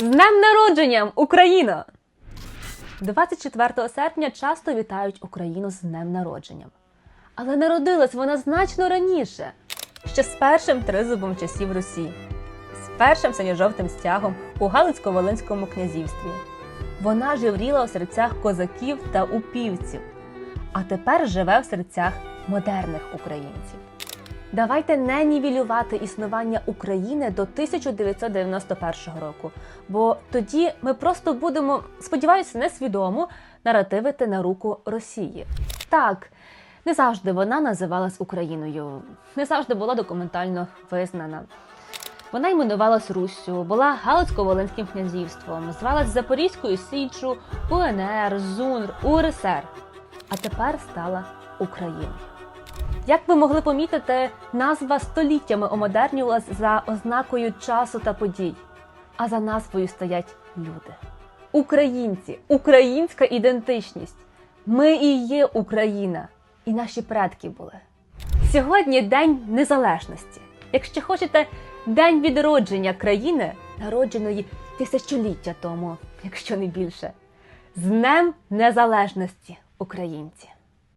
З днем народженням, Україна! 24 серпня часто вітають Україну з днем народженням. Але народилась вона значно раніше, ще з першим тризубом часів Русі, з першим синьо-жовтим стягом у Галицько-Волинському князівстві. Вона жевріла у серцях козаків та упівців, а тепер живе в серцях модерних українців. Давайте не нівелювати існування України до 1991 року, бо тоді ми просто будемо, сподіваюся, несвідомо наративити на руку Росії. Так, не завжди вона називалась Україною, не завжди була документально визнана. Вона іменувалась Руссю, була Галицько-Волинським князівством, звалась Запорізькою Січчю, УНР, ЗУНР, УРСР, а тепер стала Україною. Як ви могли помітити, назва століттями омодернювалась за ознакою часу та подій, а за назвою стоять люди. Українці, українська ідентичність. Ми і є Україна, і наші предки були. Сьогодні День Незалежності. Якщо хочете, день відродження країни, народженої тисячоліття тому, якщо не більше. З Днем Незалежності, українці!